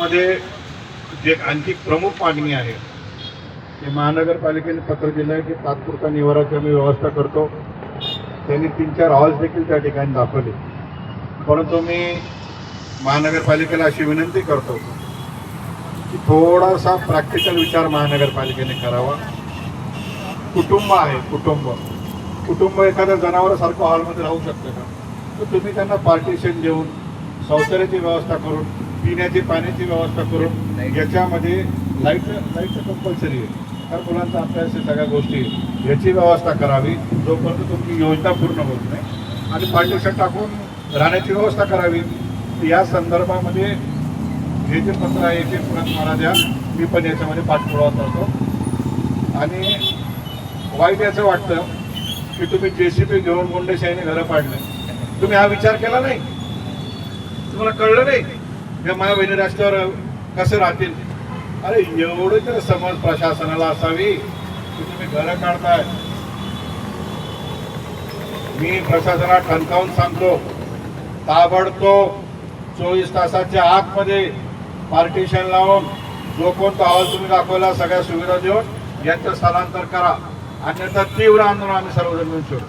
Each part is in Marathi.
त्याच्यामध्ये जे आणखी प्रमुख मागणी आहे की महानगरपालिकेने पत्र दिलं आहे की तात्पुरता निवाराची आम्ही व्यवस्था करतो. त्यांनी तीन चार हॉल्स देखील त्या ठिकाणी दाखवले. परंतु मी महानगरपालिकेला अशी विनंती करतो की थोडासा प्रॅक्टिकल विचार महानगरपालिकेने करावा. कुटुंब आहे कुटुंब. कुटुंब एखाद्या जनावरासारखं हॉलमध्ये राहू शकतं का? तर तुम्ही त्यांना पार्टिशन देऊन शौचालयाची व्यवस्था करून पिण्याची पाण्याची व्यवस्था करून याच्यामध्ये लाइट लाईटचं कंपल्सरी आहे. तर मुलांचा अभ्यास सगळ्या गोष्टी. याची व्यवस्था करावी. जोपर्यंत तुमची योजना पूर्ण होत नाही आणि पार्टिशन टाकून राहण्याची व्यवस्था करावी या संदर्भामध्ये हे जे पत्र आहे ते पुण्यात मला द्या. मी पण याच्यामध्ये पाठपुरावा करतो. आणि वाईट याचं वाटतं की तुम्ही जे सी पी घेऊन गुंडेशाहीने घरं पाडले. तुम्ही हा विचार केला नाही? तुम्हाला कळलं नाही? या माया बहिणी रस्त्यावर कसे राहतील? अरे एवढी तर समज प्रशासनाला असावी की तुम्ही घरं काढताय. मी प्रशासनाला ठणकावून सांगतो ताबडतोब चोवीस तासाच्या आतमध्ये पार्टिशन लावून जो कोणता अहवाल तुम्ही दाखवला सगळ्या सुविधा देऊन यांचं स्थलांतर करा. अन्यथा तीव्र आंदोलन आम्ही सर्वजण मिळून सोडू.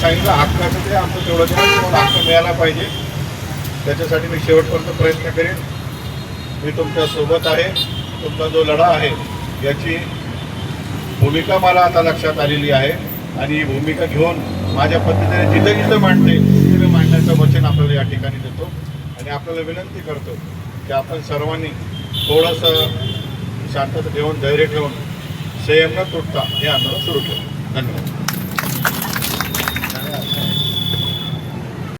सांगितलं हक्काचं ते आमचं तेवढं द्या तुम्हाला हक्क मिळाला पाहिजे. त्याच्यासाठी मी शेवटपर्यंत प्रयत्न करेन. मी तुमच्यासोबत आहे. तुमचा जो लढा आहे याची भूमिका मला आता लक्षात आलेली आहे. आणि ही भूमिका घेऊन माझ्या पद्धतीने जिथं जिथं मांडते तिथे मांडण्याचं वचन आपल्याला या ठिकाणी देतो. आणि आपल्याला विनंती करतो की आपण सर्वांनी थोडंसं शांतता ठेवून धैर्य ठेवून संयम न तुटता हे आंदोलन सुरू ठेवू धन्यवाद.